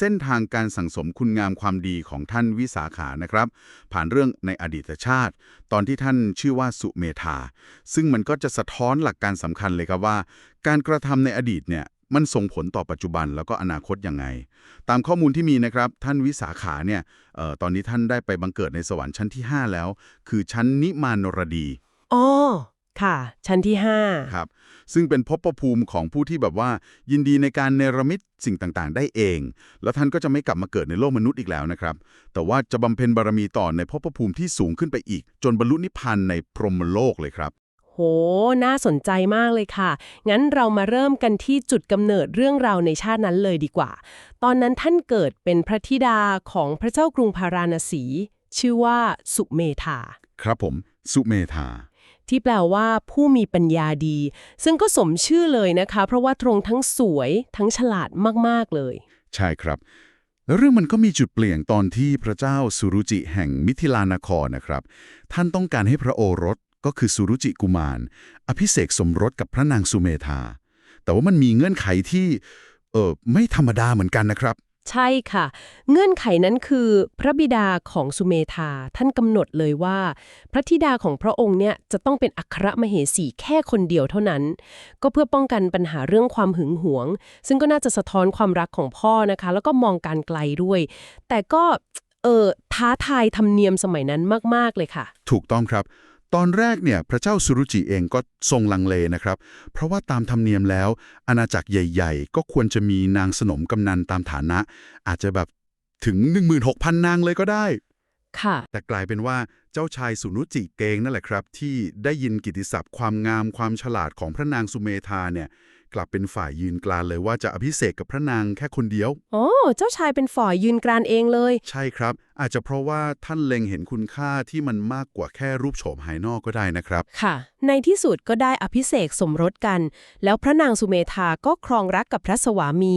เส้นทางการสั่งสมคุณงามความดีของท่านวิสาขานะครับ ผ่านเรื่องในอดีตชาติ ตอนที่ท่านชื่อว่าสุเมธาซึ่งมันก็จะสะท้อนหลักการสำคัญเลยครับว่า การกระทำในอดีตเนี่ยมันส่งผลต่อปัจจุบันแล้วก็อนาคตยังไง ตามข้อมูลที่มีนะครับ ท่านวิสาขาเนี่ยเอ่อตอนนี้ท่านได้ไปบังเกิดในสวรรค์ชั้นที่ 5 แล้ว คือชั้นนิมานรดีอ๋อ ค่ะ ชั้นที่ห้าครับ ซึ่งเป็นภพภูมิของผู้ที่แบบว่า ยินดีในการเนรมิตสิ่งต่างๆ ได้เอง แล้วท่านก็จะไม่กลับมาเกิดในโลกมนุษย์อีกแล้วนะครับ แต่ว่าจะบำเพ็ญบารมีต่อในภพภูมิที่สูงขึ้นไปอีก จนบรรลุนิพพานในพรหมโลกเลยครับโห น่าสนใจมากเลยค่ะ งั้นเรามาเริ่มกันที่จุดกำเนิดเรื่องราวในชาตินั้นเลยดีกว่า ตอนนั้นท่านเกิดเป็นพระธิดาของพระเจ้ากรุงพาราณสี ชื่อว่าสุเมธา ครับผม สุเมธา ที่แปลว่าผู้มีปัญญาดี ซึ่งก็สมชื่อเลยนะคะ เพราะว่าตรงทั้งสวยทั้งฉลาดมาก ๆ เลย ใช่ครับ แล้วเรื่องมันก็มีจุดเปลี่ยนตอนที่พระเจ้าสุรุจิแห่งมิถิลานครนะครับ ท่านต้องการให้พระโอรสก็คือสุรุจิกุมาร อภิเษกสมรสกับพระนางสุเมธา แต่ว่ามันมีเงื่อนไขที่เออไม่ธรรมดาเหมือนกันนะครับ ใช่ค่ะ เงื่อนไขนั้นคือพระบิดาของสุเมธาท่านกำหนดเลยว่า พระธิดาของพระองค์เนี่ยจะต้องเป็นอัครมเหสีแค่คนเดียวเท่านั้น ก็เพื่อป้องกันปัญหาเรื่องความหึงหวง ซึ่งก็น่าจะสะท้อนความรักของพ่อนะคะ แล้วก็มองการไกลด้วย แต่ก็เออท้าทายธรรมเนียมสมัยนั้นมาก ๆ เลยค่ะ ถูกต้องครับ ตอนแรกเนี่ยพระเจ้าสุรุจิเองก็ทรงลังเลนะครับ เพราะว่าตามธรรมเนียมแล้ว อาณาจักรใหญ่ ๆ ก็ควรจะมีนางสนมกำนันตามฐานะ อาจจะแบบถึง 16,000 นางเลยก็ได้ ค่ะ แต่กลายเป็นว่าเจ้าชายสุนุจิเกงนั่นแหละครับ ที่ได้ยินกิตติศัพท์ความงามความฉลาดของพระนางสุเมธาเนี่ย กลับเป็นฝ่ายยืนกลานเลยว่าจะอภิเษกกับพระนางแค่คนเดียวอ๋อเจ้าชายเป็นฝ่ายยืนกรานเองเลย ใช่ครับ อาจจะเพราะว่าท่านเล็งเห็นคุณค่าที่มันมากกว่าแค่รูปโฉมภายนอกก็ได้นะครับ ค่ะ ในที่สุดก็ได้อภิเษกสมรสกัน แล้วพระนางสุเมธาก็ครองรักกับพระสวามี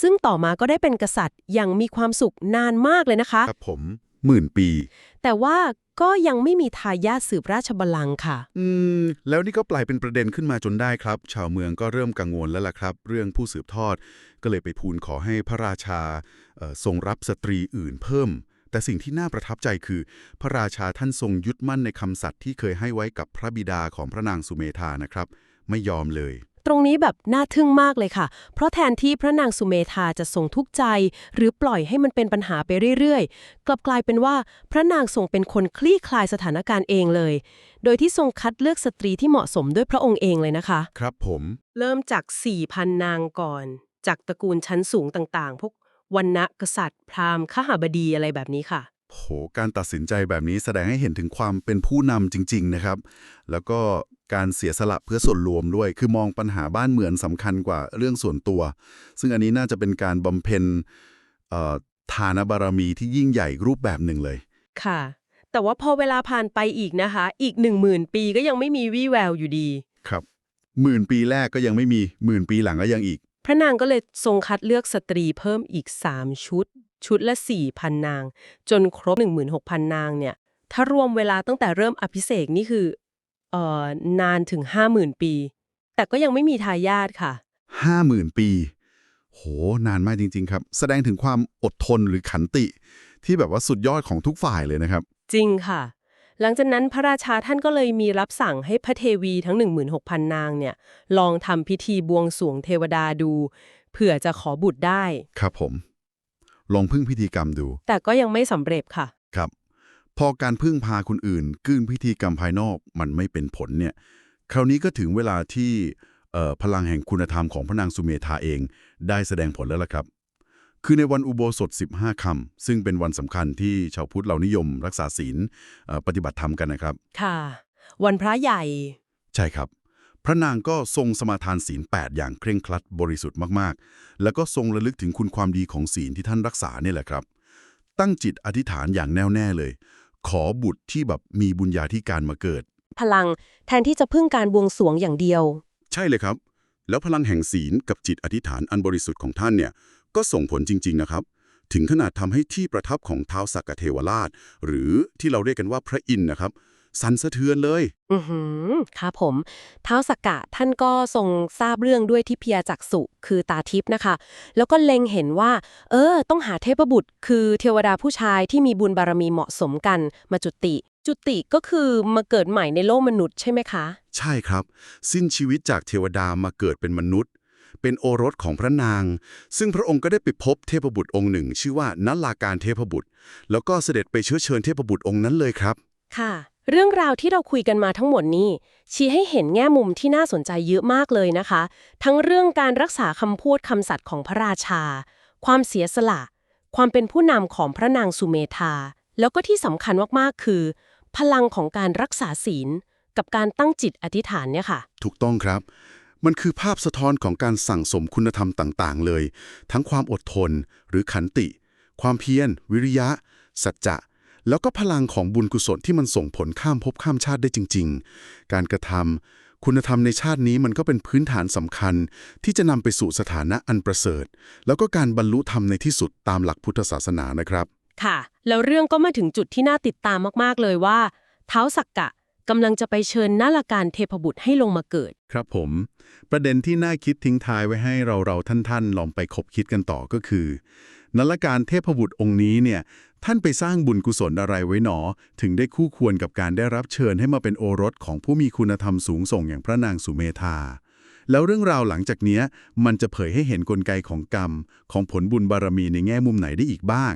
ซึ่งต่อมาก็ได้เป็นกษัตริย์อย่างมีความสุขนานมากเลยนะคะ ครับผม หมื่นปี แต่ว่าก็ยังไม่มีทายาทสืบราชบัลลังก์ค่ะ อืม แล้วนี่ก็กลายเป็นประเด็นขึ้นมาจนได้ครับ ชาวเมืองก็เริ่มกังวลแล้วล่ะครับ เรื่องผู้สืบทอด ก็เลยไปทูลขอให้พระราชาเอ่อทรงรับสตรีอื่นเพิ่ม แต่สิ่งที่น่าประทับใจคือ พระราชาท่านทรงยึดมั่นในคำสัตย์ที่เคยให้ไว้กับพระบิดาของพระนางสุเมธานะครับ ไม่ยอมเลย ตรงนี้แบบน่าทึ่งมากเลยค่ะ เพราะแทนที่พระนางสุเมธาจะทรงทุกข์ใจ หรือปล่อยให้มันเป็นปัญหาไปเรื่อยๆ กลับกลายเป็นว่าพระนางทรงเป็นคนคลี่คลายสถานการณ์เองเลย โดยที่ทรงคัดเลือกสตรีที่เหมาะสมด้วยพระองค์เองเลยนะคะ ครับผม เริ่มจาก4,000นางก่อน จากตระกูลชั้นสูงต่างๆ พวกวันณะกษัตริย์ พราหมณ์ขหบดีอะไรแบบนี้ค่ะ โหการตัดสินใจแบบนี้แสดงให้เห็นถึงความเป็นผู้นำจริง ๆ นะครับ แล้วก็การเสียสละเพื่อส่วนรวมด้วย คือมองปัญหาบ้านเมืองสำคัญกว่าเรื่องส่วนตัว ซึ่งอันนี้น่าจะเป็นการบำเพ็ญเอ่อทานบารมีที่ยิ่งใหญ่รูปแบบหนึ่งเลย ค่ะ แต่ว่าพอเวลาผ่านไปอีกนะคะ อีก10,000ปีก็ยังไม่มีวี่แววอยู่ดี ครับหมื่นปีแรกก็ยังไม่มีหมื่นปีหลังก็ยังอีก พระนางก็เลยทรงคัดเลือกสตรีเพิ่มอีก3ชุด ชุดละ 4,000 นาง จนครบ 16,000 นางเนี่ย ถ้ารวมเวลาตั้งแต่เริ่มอภิเษกนี่คือเอ่อนานถึง 50,000 ปี แต่ก็ยังไม่มีทายาทค่ะห้าหมื่นปี โห นานมากจริง ๆ ครับ แสดงถึงความอดทนหรือขันติ ที่แบบว่าสุดยอดของทุกฝ่ายเลยนะครับ จริงค่ะ หลังจากนั้นพระราชาท่านก็เลยมีรับสั่งให้พระเทวีทั้ง 16,000 นางเนี่ย ลองทำพิธีบวงสรวงเทวดาดู เผื่อจะขอบุตรได้ ครับผม ลองพึ่งพิธีกรรมดู แต่ก็ยังไม่สำเร็จค่ะ ครับ พอการพึ่งพาคนอื่นกื้นพิธีกรรมภายนอกมันไม่เป็นผลเนี่ย คราวนี้ก็ถึงเวลาที่เอ่อพลังแห่งคุณธรรมของพระนางสุเมธาเอง ได้แสดงผลแล้วล่ะครับ คือในวันอุโบสถ 15ค่ำซึ่งเป็นวันสำคัญที่ชาวพุทธเรานิยม รักษาศีลเอ่อปฏิบัติธรรมกันนะครับ ค่ะ วันพระใหญ่ ใช่ครับ พระนางก็ทรงสมาทานศีล 8 อย่างเคร่งครัดบริสุทธิ์มากๆ แล้วก็ทรงระลึกถึงคุณความดีของศีลที่ท่านรักษาเนี่ยแหละครับ ตั้งจิตอธิษฐานอย่างแน่วแน่เลย ขอบุตรที่แบบมีบุญญาธิการมาเกิด พลังแทนที่จะพึ่งการบวงสรวงอย่างเดียว ใช่เลยครับ แล้วพลังแห่งศีลกับจิตอธิษฐานอันบริสุทธิ์ของท่านเนี่ยก็ส่งผลจริง ๆนะครับ ถึงขนาดทำให้ที่ประทับของท้าวสักกะเทวราช หรือที่เราเรียกกันว่าพระอินทร์นะครับ สั่นสะเทือนเลย อือหือครับผมเท้าวสักกะท่านก็ทรงทราบเรื่องด้วยทิพยจักษุคือตาทิพย์นะคะ แล้วก็เล็งเห็นว่า เออ ต้องหาเทพบุตร คือเทวดาผู้ชายที่มีบุญบารมีเหมาะสมกันมาจุติ จุติก็คือมาเกิดใหม่ในโลกมนุษย์ใช่ไหมคะ ใช่ครับ สิ้นชีวิตจากเทวดามาเกิดเป็นมนุษย์ เป็นโอรสของพระนาง ซึ่งพระองค์ก็ได้ไปพบเทพบุตรองค์หนึ่ง ชื่อว่านัลลาการเทพบุตร แล้วก็เสด็จไปเชื้อเชิญเทพบุตรองค์นั้นเลยครับ ค่ะ เรื่องราวที่เราคุยกันมาทั้งหมดนี้ ชี้ให้เห็นแง่มุมที่น่าสนใจเยอะมากเลยนะคะ ทั้งเรื่องการรักษาคำพูดคำสัตย์ของพระราชา ความเสียสละ ความเป็นผู้นำของพระนางสุเมธา แล้วก็ที่สำคัญมากๆคือ พลังของการรักษาศีล กับการตั้งจิตอธิษฐานเนี่ยค่ะ ถูกต้องครับ มันคือภาพสะท้อนของการสั่งสมคุณธรรมต่าง ๆ เลย ทั้งความอดทนหรือขันติ ความเพียร วิริยะ สัจจะ แล้วก็พลังของบุญกุศลที่มันส่งผลข้ามภพข้ามชาติได้จริง ๆ การกระทำคุณธรรมในชาตินี้มันก็เป็นพื้นฐานสำคัญ ที่จะนำไปสู่สถานะอันประเสริฐ แล้วก็การบรรลุธรรมในที่สุดตามหลักพุทธศาสนานะครับ ค่ะ แล้วเรื่องก็มาถึงจุดที่น่าติดตามมากๆเลยว่า เท้าวสักกะกำลังจะไปเชิญนาลการเทพบุตรให้ลงมาเกิด ครับผม ประเด็นที่น่าคิดทิ้งท้ายไว้ให้เราเราท่านท่านๆลองไปคบคิดกันต่อก็คือ นัลการเทพบุตรองค์นี้เนี่ยท่านไปสร้างบุญกุศลอะไรไว้หนอ ถึงได้คู่ควรกับการได้รับเชิญให้มาเป็นโอรสของผู้มีคุณธรรมสูงส่งอย่างพระนางสุเมธา แล้วเรื่องราวหลังจากนี้มันจะเผยให้เห็นกลไกของกรรม ของผลบุญบารมีในแง่มุมไหนได้อีกบ้าง